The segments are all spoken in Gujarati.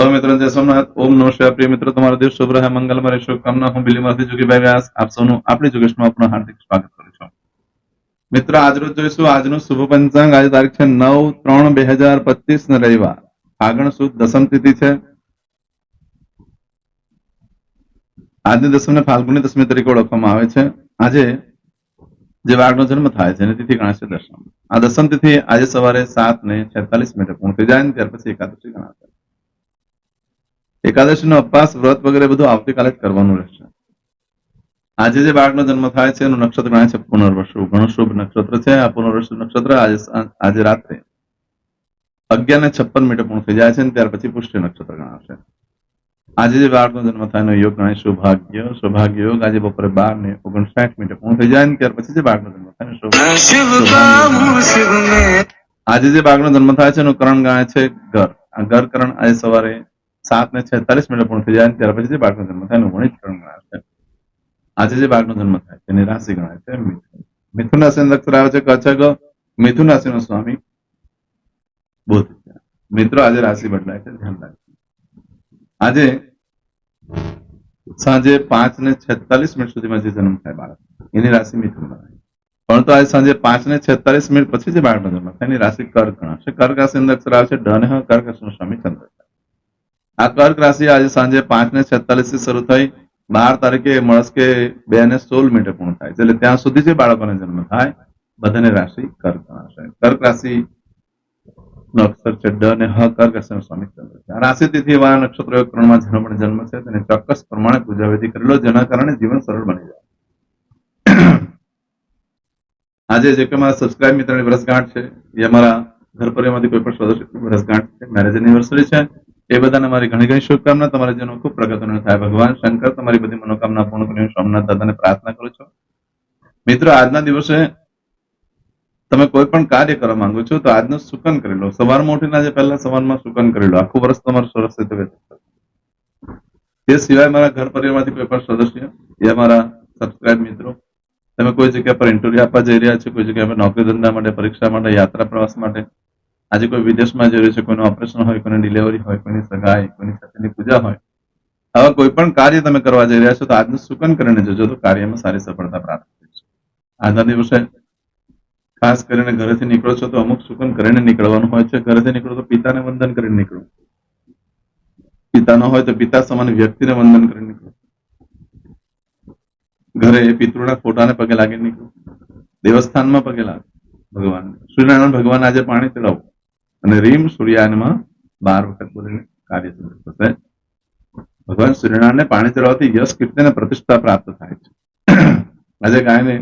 સૌ મિત્રો જય સોમનાથ ઓમ નો શિવાય પ્રિય મિત્રો તમારો દિવસ શુભ રહે મંગલમય રહે શુભકામના હું બિલીમાંથી જોગીભાઈ વ્યાસ આપ સૌનું આપણી જોગેશમાં આપનું હાર્દિક સ્વાગત કરું છું મિત્રો આજરોજ જોઈશું આજનું શુભ પંચાંગ આજે તારીખ છે નવ ત્રણ બે હજાર પચીસ ને રવિવાર ફાગણ સુદ દસમ તિથિ છે આજની દસમને ફાલ્ગુની દસમી તરીકે ઓળખવામાં આવે છે. આજે જે વાઘનો જન્મ થાય છે, એની તિથિ ગણાશે દસમ. આ દસમ તિથિ આજે સવારે સાત ને છેતાલીસ મિનિટે પૂર્ણ થઈ જાય ત્યાર પછી એકાદશી ગણાશે. એકાદશીનો અપવાસ વ્રત વગેરે બધું આવતીકાલે જ કરવાનું રહેશે. આજે જે બાળકનો જન્મ થાય છે એનું નક્ષત્ર ગણાય છે પુનર્વસુ ઘણું શુભ નક્ષત્ર છે. આ પુનર્વસુ નક્ષત્ર આજે આજે રાત્રે અગિયાર ને છપ્પન મીટર પૂર્ણ થઈ જાય છે ત્યાર પછી પુષ્ટિ નક્ષત્ર ગણાશે. આજે જે બાળકનો જન્મ થાય એનો યોગ ગણાય સૌભાગ્ય. સૌભાગ્ય યોગ આજે બપોરે બાર ને ઓગણસાઠ મીટર પૂર્ણ થઈ જાય ત્યાર પછી જે બાળકનો જન્મ થાય આજે જે બાળકનો જન્મ થાય છે એનું કરણ ગણાય છે ઘર. આ ઘર કરણ આજે સવારે સાત ને છેતાલીસ મિનિટ પૂર્ણ થઈ જાય ત્યાર પછી જે બાળકનો જન્મ થાય એનું વણિત ગણાય છે આજે જે બાળકનો જન્મ થાય તેની રાશિ ગણાય છે મિથુન રાશિ અક્ષર આવે છે કચક મિથુન રાશિનો સ્વામી બુધ મિત્રો આજે રાશિ બદલાય છે ધ્યાન રાખજો આજે સાંજે પાંચ ને છેતાલીસ મિનિટ સુધીમાં જે જન્મ થાય બાળક એની રાશિ મિથુન ગણાય પરંતુ આજે સાંજે પાંચ ને છેતાલીસ મિનિટ પછી જે બાળકનો જન્મ થાય એની રાશિ કર્ક ગણાશે કર્ક રાશિ અંદર અક્ષર આવે છે ડન કર્ક રાશિનો સ્વામી ચંદ્ર આ કર્ક રાશિ આજે સાંજે પાંચ ને છેતાલીસથી શરૂ થઈ બાર તારીખે મળસ્કે બે ને સોળ મિનિટે પૂર્ણ થાય છે. એટલે ત્યાં સુધી જે બાળકોને જન્મ થાય, બધાને રાશિ કર્ક ગણાશે. કર્ક રાશિ નો અક્ષર છે ડ અને હ, કર્ક રાશિનો સ્વામી ચંદ્ર છે રાશિ તિથિ એવા નક્ષત્ર એક ત્રણમાં જેનો પણ જન્મ છે તેને ચોક્કસ પ્રમાણે પૂજા વિધિ કરેલો જેના કારણે જીવન સરળ બની જાય. આજે જે કે અમારા સબસ્ક્રાઇબ મિત્રની વર્ષગાંઠ છે. એ અમારા ઘર પરિવારમાંથી કોઈ પણ સદસ્ય વર્ષગાંઠ છે. મેરેજ એનિવર્સરી છે. એ બધાને મારી ઘણી ઘણી શુભકામના. તમારા જેનો ખૂબ પ્રગતિનો થાય. ભગવાન શંકર, તમારી બધી મનોકામના પૂર્ણ કરીને સોમનાથ દાદાને પ્રાર્થના કરું છું. મિત્રો, આજના દિવસે તમે કોઈ પણ કાર્ય કરવા માંગો છો, તો આજનું સુકન કરી લો. સવારમાં ઉઠીને આજે પહેલા સવારમાં સુકન કરી લો. આખું વર્ષ તમારું સરસ રીતે વ્યતીત તે સિવાય મારા ઘર પરિવારમાંથી કોઈ પણ સદસ્ય યા મારા સબસ્ક્રાઇબ મિત્રો, તમે કોઈ જગ્યા પર ઇન્ટરવ્યુ આપવા જઈ રહ્યા છો, કોઈ જગ્યા પર નોકરી ધંધા માટે, પરીક્ષા માટે, યાત્રા પ્રવાસ માટે આજે કોઈ વિદેશમાં જઈ રહ્યું છે, કોઈનું ઓપરેશન હોય, કોઈની ડિલિવરી હોય, કોઈની સગાઈ, કોઈની સાથેની પૂજા હોય, આવા કોઈ પણ કાર્ય તમે કરવા જઈ રહ્યા છો, તો આજનું સુકન કરીને જજો, તો કાર્યમાં સારી સફળતા પ્રાપ્ત થશે આજના દિવસે ખાસ કરીને ઘરેથી નીકળો છો, તો અમુક સુકન કરીને નીકળવાનું હોય છે, ઘરેથી નીકળો તો પિતાને વંદન કરીને નીકળો. પિતા ન હોય તો પિતા સમાન વ્યક્તિને વંદન કરીને નીકળો. ઘરે પિતૃના ફોટાને પગે લાગીને નીકળો. દેવસ્થાનમાં પગે લાગે. ભગવાન સૂર્યનારાયણ ભગવાન આજે પાણી ચડાવો. અને રીમ સૂર્યાયનમાં બાર વખત બોલીને કાર્ય સિદ્ધ થશે. ભગવાન સૂર્યનારાયણને પાણી ચડાવવાથી યશ કીર્તિ પ્રતિષ્ઠા પ્રાપ્ત થાય છે. આજે ગાયને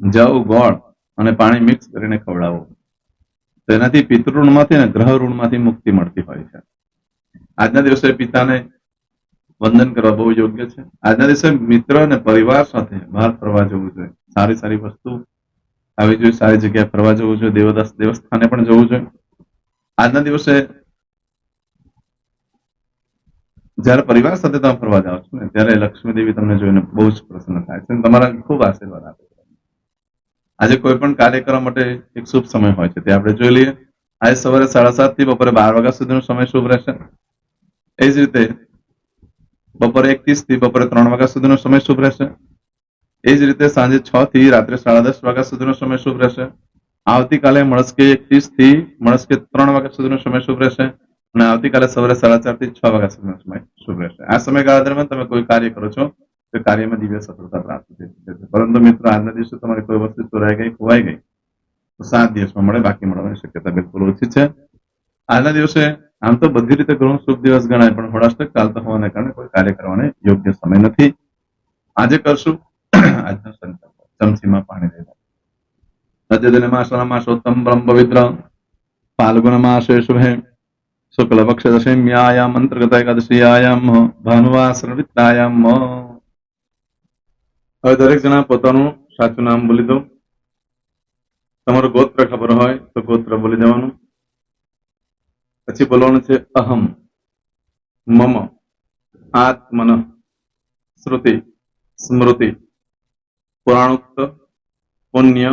જવ ગોળ અને પાણી મિક્સ કરીને ખવડાવો. તો એનાથી પિતૃ ઋણમાંથી અને ગ્રહ ઋણમાંથી મુક્તિ મળતી હોય છે. આજના દિવસે પિતાને વંદન કરવા બહુ યોગ્ય છે. આજના દિવસે મિત્ર અને પરિવાર સાથે બહાર ફરવા જવું જોઈએ. સારી સારી વસ્તુ આવી જોઈએ, સારી જગ્યાએ ફરવા જવું જોઈએ. દેવદાસ દેવસ્થાને પણ જવું જોઈએ. આજના દિવસે જ્યારે પરિવાર સાથે તમે ફરવા જાઓ છો ને, ત્યારે લક્ષ્મી દેવી તમને જોઈને બહુ જ પ્રસન્ન થાય છે તમારા ખૂબ આશીર્વાદ આપે આજે કોઈ પણ કાર્ય કરવા માટે એક શુભ સમય હોય છે. તે આપણે જોઈ લઈએ. આજે સવારે સાડા સાતથી બપોરે બાર વાગ્યા સુધીનો સમય શુભ રહેશે. એ જ રીતે બપોરે એક ત્રીસથી બપોરે ત્રણ વાગ્યા સુધીનો સમય શુભ રહેશે. એ જ રીતે સાંજે છ થી રાત્રે સાડા દસ વાગ્યા સુધીનો સમય શુભ રહેશે. આવતીકાલે મળસ્કે એક ત્રીસથી મળસ્કે ત્રણ વાગ્યા સુધીનો સમય શુભ રહેશે અને આવતીકાલે સવારે સાડા ચારથી છ વાગ્યા સુધીનો સમય શુભ રહેશે. આ સમયગાળા દરમિયાન તમે કોઈ કાર્ય કરો છો, તો કાર્યમાં દિવ્ય સફળતા પ્રાપ્ત થઈ શકે છે. પરંતુ મિત્રો, આજના દિવસે તમારી કોઈ વસ્તુ ચોરાઈ ગઈ, ખોવાઈ ગઈ, તો સાત દિવસમાં મળે, બાકી મળવાની શક્યતા બિલકુલ ઓછી છે. આજના દિવસે આમ તો બધી રીતે ગ્રહણ શુભ દિવસ ગણાય, પણ હોળાષ્ટક ચાલતા હોવાને કારણે કોઈ કાર્ય કરવાને યોગ્ય સમય નથી. આજે કરશું, આજનો સંકલ્પ. ચમચીમાં પાણી લેવું નદ્યદિને માસના માસોત્તમ બ્રહ્મ પવિત્ર ફાલ્ગુન शुक्ल पक्ष દશમ્યાયામ અંતર્ગત એકાદશીયાયામ ભાનુવાસ વિત્તાયામ હવે દરેક જણા પોતાનું સાચું નામ બોલી દો તમારું ગોત્ર ખબર હોય તો ગોત્ર બોલી દેવાનું પછી બોલવાનું છે અહમ મમ આત્મન શ્રુતિ સ્મૃતિ પુરાણોક્ત પુણ્ય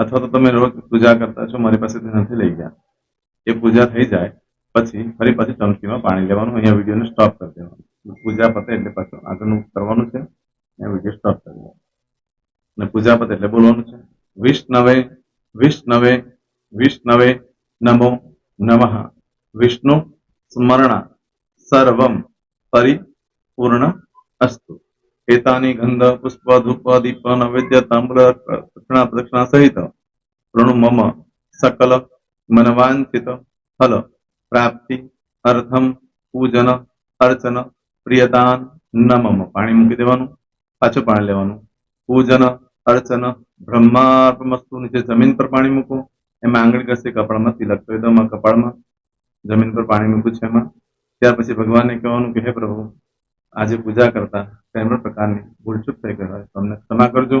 અથવા તો તમે રોજ પૂજા કરતા છો, મારી પાસેથી નથી લઈ ગયા. એ પૂજા થઈ જાય, પછી ફરી પાછી ચમચીમાં પાણી લેવાનું, અહીંયા વિડીયોને સ્ટોપ કરી દેવાનું. પૂજા પતે એટલે પાછું આગળનું કરવાનું છે, અહીંયા વીડિયો સ્ટોપ કરી દેવાનું. પૂજા પતે એટલે બોલવાનું છે, વિષ્ણવે વિષ્ણવે વિષ્ણવે નમો નમઃ. વિષ્ણુ સ્મરણા સર્વમ પરિપૂર્ણ અસ્તુ. એતાની ગંધ, પુષ્પ, ધૂપ, દીપ, નૈવેદ્ય તામ્ર દક્ષિણા પ્રદક્ષિણા સહિત પ્રણુ મમ સકલ મનવાંચિત ફલ પ્રાપ્તિ અર્થમ પૂજન અર્ચન પ્રિયદાન નમમ પાણી મૂકી દેવાનું, પાછું પાણી લેવાનું. પૂજન અર્ચન બ્રહ્માર્પમસ્તુ નીચે જમીન પર પાણી મૂકો. એમાં આંગળી ઘસી કપાળમાં તિલક કરી દો કપાળમાં. જમીન પર પાણી મૂકું છે એમાં. ત્યાર પછી ભગવાનને કહેવાનું કે, હે પ્રભુ, આજે પૂજા કરતા કોઈ પ્રકારની ભૂલચૂક થઈ ગઈ હોય તો ક્ષમા કરજો.